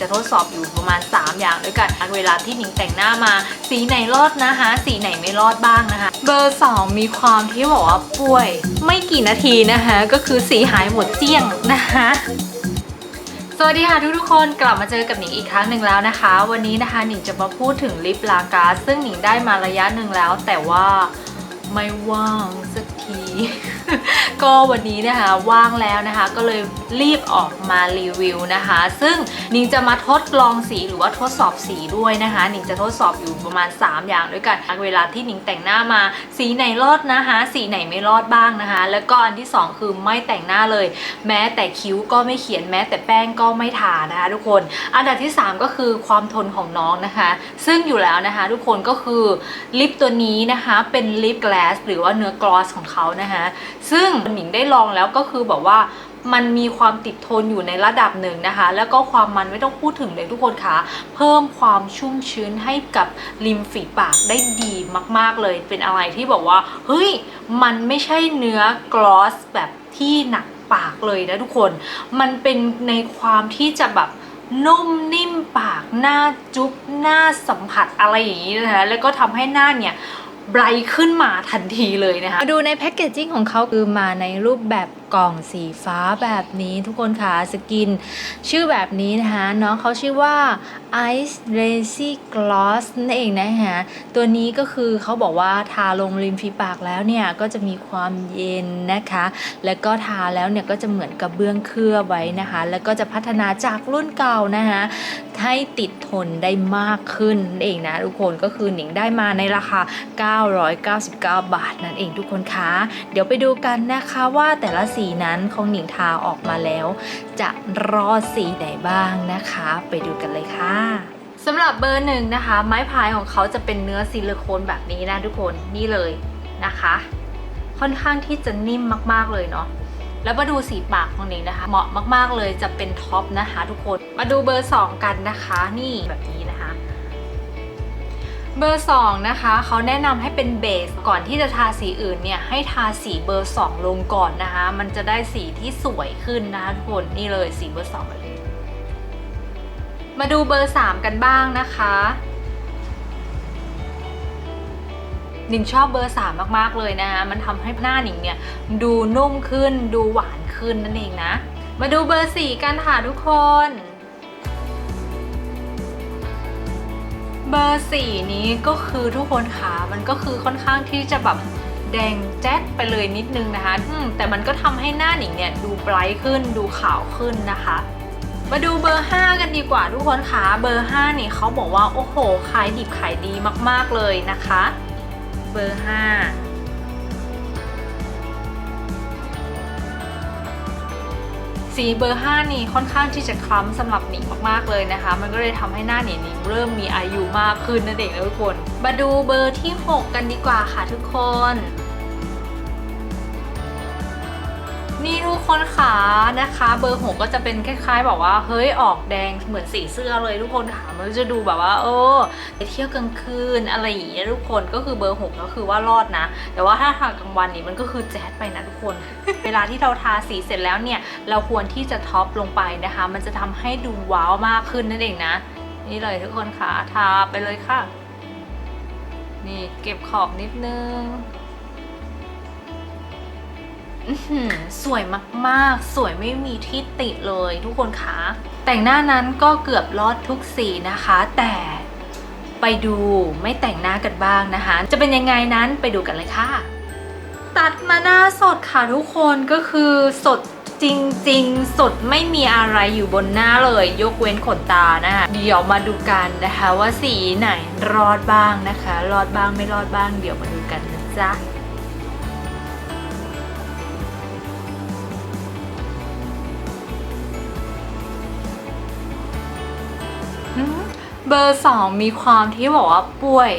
จะทดสอบอยู่ประมาณ 3 อย่างด้วยกันเวลาที่หนิงแต่งหน้ามา สีไหนรอดนะคะ สีไหนไม่รอดบ้างนะคะ เบอร์ 2 มีความที่บอกว่าป่วย ไม่กี่นาทีนะคะ ก็คือสีหายหมดเกลี้ยงนะคะสวัสดีค่ะทุกทุกๆคนกลับมาเจอกับหนิงอีกครั้งหนึ่งแล้วนะคะ วันนี้นะคะหนิงจะมาพูดถึงลิปลากาซึ่งหนิงได้มาระยะหนึ่งแล้ว แต่ว่าไม่ว่างสักที ก็วันนี้นะคะว่างแล้วนะคะ ก็เลยรีบออกมารีวิวนะคะ ซึ่งนิงจะมาทดลองสีหรือว่าทดสอบสีด้วยนะคะนิงจะทดสอบอยู่ประมาณ 3 อย่างด้วยกันเวลาที่นิงแต่งหน้ามา สีไหนรอดนะคะ สีไหนไม่รอดบ้างนะคะ แล้วก็อันที่สองคือไม่แต่งหน้าเลย แม้แต่คิ้วก็ไม่เขียนแม้แต่แป้งก็ไม่ทานะคะ ทุกคน อันดับที่ 3 ก็คือความทนของน้องนะคะ ซึ่งอยู่แล้วนะคะ ทุกคนก็คือลิปตัวนี้นะคะเป็นลิปแกลสหรือว่าเนื้อกลอสของเขานะคะซึ่งหนิงได้ลองแล้วก็คือแบบว่ามันมีความติดทนอยู่ในระดับหนึ่งนะคะ แล้วก็ความมันไม่ต้องพูดถึงเลยทุกคนคะเพิ่มความชุ่มชื้นให้กับริมฝีปากได้ดีมากๆเลย เป็นอะไรที่บอกว่า เฮ้ย มันไม่ใช่เนื้อกลอสแบบที่หนักปากเลยนะทุกคน มันเป็นในความที่จะแบบนุ่มนิ่มปากหน้าจุ๊บหน้าสัมผัสอะไรอย่างนี้นะคะ แล้วก็ทำให้หน้าเนี่ย ไบรท์ขึ้นมาทันทีเลยนะคะ มาดูในแพคเกจจิ้งของเขาคือมาในรูปแบบ กล่องสีฟ้าแบบนี้ทุกคนค่ะสกิน ชื่อแบบนี้นะคะน้องเขาชื่อว่า Ice Lazy Gloss นั่นเองนะคะตัวนี้ก็คือเขาบอกว่าทาลงริมฝีปากแล้วเนี่ย ก็จะมีความเย็นนะคะ แล้วก็ทาแล้วเนี่ยก็จะเหมือนกับเบื้องเคลือบไว้นะคะ แล้วก็จะพัฒนาจากรุ่นเก่านะคะให้ติดทนได้มากขึ้นนั่นเองนะทุกคนก็คือหนิงได้มาในราคา 999 บาทนั่นเองทุกคนคะเดี๋ยวไปดูกันนะคะว่าแต่ละสีีนั้นของหนิงทาออกมาแล้ว จะรอดสีไหนบ้างนะคะ ไปดูกันเลยค่ะสำหรับเบอร์หนึ่งนะคะ ไม้พายของเขาจะเป็นเนื้อซิลิโคนแบบนี้นะทุกคนนี่เลยนะคะ ค่อนข้างที่จะนิ่มมากๆเลยเนาะแล้วมาดูสีปากของหนิงนะคะ เหมาะมากๆเลยจะเป็นท็อปนะคะ ทุกคนมาดูเบอร์ 2 กันนะคะ นี่แบบนี้นะคะ เบอร์ 2 นะคะเขาแนะนำให้เป็นเบสก่อนที่จะทาสีอื่นเนี่ยให้ทาสีเบอร์ 2 ลงก่อนนะคะ มันจะได้สีที่สวยขึ้นนะคะทุกคนนี่เลยสีเบอร์2แบบนี้มาดูเบอร์ 3 กันบ้างนะคะหนิงชอบเบอร์3มาก ๆ เลยนะคะมันทำให้หน้าหนิงเนี่ยดูนุ่มขึ้นดูหวานขึ้นนั่นเองนะ มาดูเบอร์4กันค่ะทุกคน เบอร์สี่นี้ก็คือทุกคนค่ะมันก็คือค่อนข้างที่จะแบบแดงแจ๊ดไปเลยนิดนึงนะคะแต่มันก็ทำให้หน้าหนิงเนี่ยดูไบรท์ขึ้นดูขาวขึ้นนะคะ มาดูเบอร์ 5 กันดีกว่าทุกคนค่ะเบอร์5นี่เขาบอกว่าโอ้โหขายดิบขายดีมากๆเลยนะคะ เบอร์ 5 สีเบอร์ 5 นี่ค่อนข้างที่จะคล้ำสำหรับหนิงมากๆเลยนะคะ มันก็เลยทำให้หน้าหนิงเริ่มมีอายุมากขึ้นนั่นเองนะทุกคน มาดูเบอร์ที่ 6 กันดีกว่าค่ะทุกคน นี่ทุกคนขานะคะ เบอร์6ก็จะเป็นคล้ายๆแบบว่าเฮ้ยออกแดงเหมือนสีเสื้อเลยทุกคนค่ะมันจะดูแบบว่าเออไปเที่ยวกลางคืนอะไรอย่างเงี้ยทุกคนก็คือเบอร์6ก็คือว่ารอดนะ แต่ว่าถ้าทากลางวันนี่มันก็คือแจ๊ดไปนะทุกคน เวลาที่เราทาสีเสร็จแล้วเนี่ย เราควรที่จะท็อปลงไปนะคะ มันจะทำให้ดูว้าวมากขึ้นนั่นเองนะ นี่เลยทุกคนค่ะทาไปเลยค่ะ นี่เก็บขอบนิดนึง อื้อหือสวยมากๆ สวยไม่มีที่ติเลยทุกคนคะ แต่งหน้านั้นก็เกือบรอดทุกสีนะคะ แต่ไปดูไม่แต่งหน้ากันบ้างนะคะ จะเป็นยังไงนั้นไปดูกันเลยค่ะ ตัดมาหน้าสดค่ะทุกคนก็คือสดจริงๆ สดไม่มีอะไรอยู่บนหน้าเลย ยกเว้นขนตานะคะเดี๋ยวมาดูกันนะคะว่าสีไหนรอดบ้างนะคะ รอดบ้างไม่รอดบ้าง เดี๋ยวมาดูกันนะจ๊ะ เบอร์สองมีความที่บอกว่าป่วย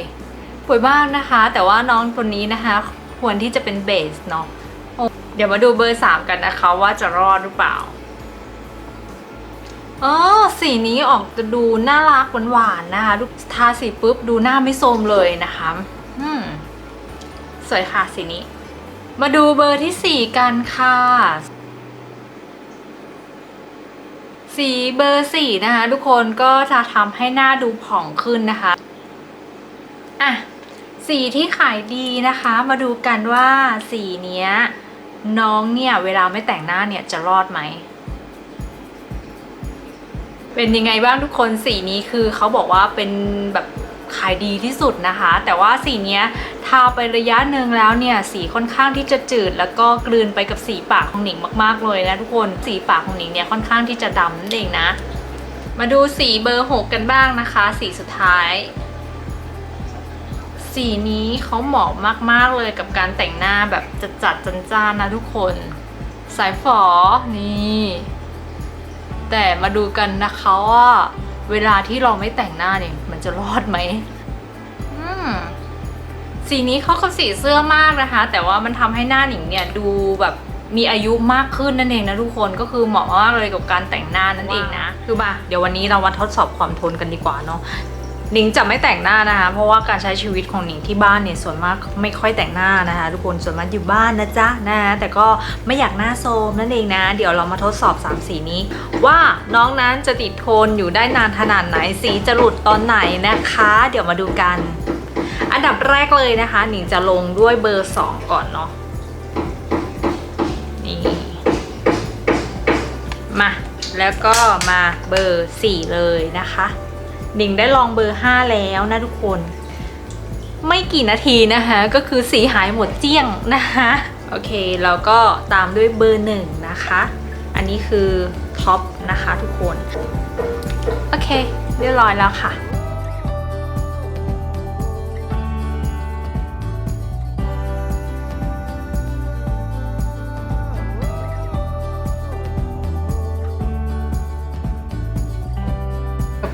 ป่วยมากนะคะ แต่ว่าน้องตัวนี้นะคะ ควรที่จะเป็นเบสเนาะเดี๋ยวมาดูเบอร์สามกันนะคะว่าจะรอดหรือเปล่าเออสีนี้ออกจะดูน่ารักหวานๆนะคะทาสีปุ๊บดูหน้าไม่โทรมเลยนะคะอืมสวยค่ะสีนี้ มาดูเบอร์ที่สี่กันค่ะ สีเบอร์สี่นะคะ ทุกคนก็จะทำให้หน้าดูผ่องขึ้นนะคะอะสีที่ขายดีนะคะ มาดูกันว่าสีเนี้ยน้องเนี่ย เวลาไม่แต่งหน้าเนี่ยจะรอดไหม เป็นยังไงบ้างทุกคนสีนี้คือเขาบอกว่าเป็นแบบ ขายดีที่สุดนะคะ แต่ว่าสีเนี้ยทาไประยะหนึ่งแล้วเนี่ยสีค่อนข้างที่จะจืด แล้วก็กลืนไปกับสีปากของหนิงมากๆเลยนะทุกคนสีปากของหนิงเนี่ยค่อนข้างที่จะดำนั่นเองนะ มาดูสีเบอร์หกกันบ้างนะคะ สีสุดท้ายสีนี้เขาเหมาะมาก ๆ เลยกับการแต่งหน้าแบบจัดจัดๆจ้านๆนะทุกคน สายฝอนี่ แต่มาดูกันนะคะว่า เวลาที่เราไม่แต่งหน้าเนี่ย มันจะรอดไหมอืมสีนี้เข้ากับสีเสื้อมากนะคะ แต่ว่ามันทำให้หน้าหนิงเนี่ยดูแบบมีอายุมากขึ้นนั่นเองนะทุกคนก็คือเหมาะมากเลยกับการแต่งหน้านั่นเองนะคือมาเดี๋ยววันนี้เรามาทดสอบความทนกันดีกว่าเนาะ หนิงจะไม่แต่งหน้านะคะ เพราะว่าการใช้ชีวิตของหนิงที่บ้านเนี่ยส่วนมากไม่ค่อยแต่งหน้านะคะ ทุกคนส่วนมากอยู่บ้านนะจ๊ะนะแต่ก็ไม่อยากหน้าโซมนั่นเองนะ เดี๋ยวเรามาทดสอบ3สีนี้ ว่าน้องนั้นจะติดทนอยู่ได้นานขนาดไหนสีจะหลุดตอนไหนนะคะ เดี๋ยวมาดูกัน อันดับแรกเลยนะคะ หนิงจะลงด้วยเบอร์ 2 ก่อนเนาะนี่มาแล้วก็มาเบอร์ 4 เลยนะคะ หนิงได้ลองเบอร์ 5 แล้วนะทุกคน ไม่กี่นาทีนะคะ ก็คือสีหายหมดเจี้ยงนะคะโอเคแล้วก็ตามด้วยเบอร์หนึ่งนะคะ อันนี้คือท็อปนะคะทุกคน โอเค เรียบร้อยแล้วค่ะ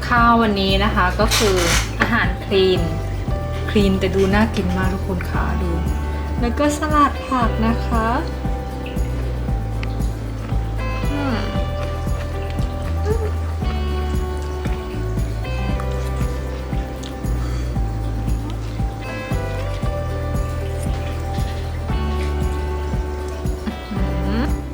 ข้าววันนี้นะคะก็คืออาหารคลีน คลีนแต่ดูน่ากินมากทุกคนค่ะดู แล้วก็สลัดผักนะคะ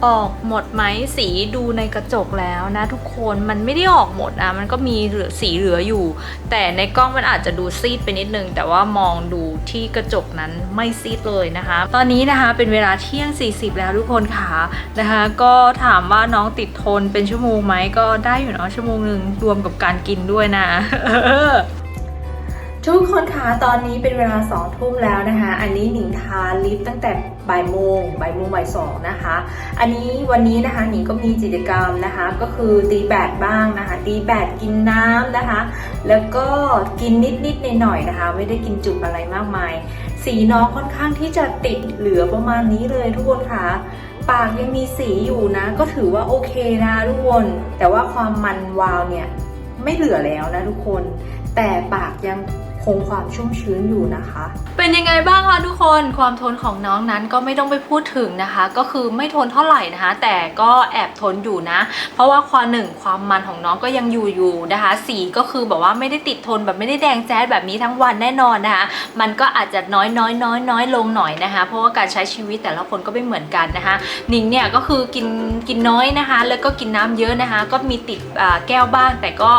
ออกหมดไหมสีดูในกระจกแล้วนะทุกคนมันไม่ได้ออกหมดนะมันก็มีเหลือสีเหลืออยู่ แต่ในกล้องมันอาจจะดูซีดไปนิดนึง แต่ว่ามองดูที่กระจกนั้นไม่ซีดเลยนะคะ ตอนนี้นะคะเป็นเวลาเที่ยง 40 แล้วทุกคนค่ะนะคะ ก็ถามว่าน้องติดทนเป็นชั่วโมงไหมก็ได้อยู่เนาะชั่วโมงหนึ่งรวมกับการกินด้วยนะทุกคนคะตอนนี้เป็นเวลาสองทุ่มแล้วนะคะ อันนี้หนิงทาลิปตั้งแต่ บ่ายโมงบ่ายโมงบ่ายสองนะคะ อันนี้วันนี้นะคะหนิงก็มีกิจกรรมนะคะ ก็คือตีแบดบ้างนะคะ ตีแบดกินน้ำนะคะ แล้วก็กินนิดนิดๆหน่อยๆนะคะ ไม่ได้กินจุกอะไรมากมาย สีน้องค่อนข้างที่จะติดเหลือประมาณนี้เลยทุกคนค่ะ ปากยังมีสีอยู่นะ ก็ถือว่าโอเคนะทุกคน แต่ว่าความมันวาวเนี่ยไม่เหลือแล้วนะทุกคน แต่ปากยัง คงความชุ่มชื้นอยู่นะคะ เป็นยังไงบ้างคะทุกคนความทนของน้องนั้นก็ไม่ต้องไปพูดถึงนะคะ ก็คือไม่ทนเท่าไหร่นะคะ แต่ก็แอบทนอยู่นะ เพราะว่าความหนึ่งความมันของน้องก็ยังอยู่อยู่นะคะ สีก็คือแบบว่าไม่ได้ติดทนแบบไม่ได้แดงแจ๊ดแบบนี้ทั้งวันแน่นอนนะคะ มันก็อาจจะน้อยน้อยน้อยน้อยลงหน่อยนะคะ เพราะว่าการใช้ชีวิตแต่ละคนก็ไม่เหมือนกันนะคะหนิงเนี่ยก็คือกินกินน้อยนะคะ แล้วก็กินน้ำเยอะนะคะ ก็มีติดแก้วบ้างแต่ก็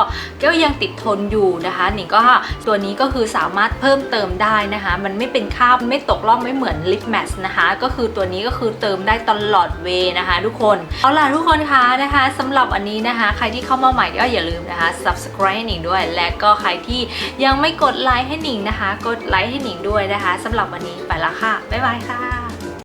ก็ยังติดทนอยู่นะคะหนิงก็ตัวนี้ก็คือสามารถเพิ่มเติมได้นะคะ มันไม่เป็นคราบไม่ตกล่องไม่เหมือนลิปแมสนะคะ ก็คือตัวนี้ก็คือเติมได้ตลอดเวนะคะ ทุกคนเอาล่ะทุกคนคะนะคะสำหรับอันนี้นะคะ ใครที่เข้ามาใหม่ก็อย่าลืมนะคะ subscribe ให้หนิงด้วย และก็ใครที่ยังไม่กดไลค์ให้หนิงนะคะ กดไลค์ให้หนิงด้วยนะคะสำหรับวันนี้ไปละค่ะบ๊ายบายค่ะ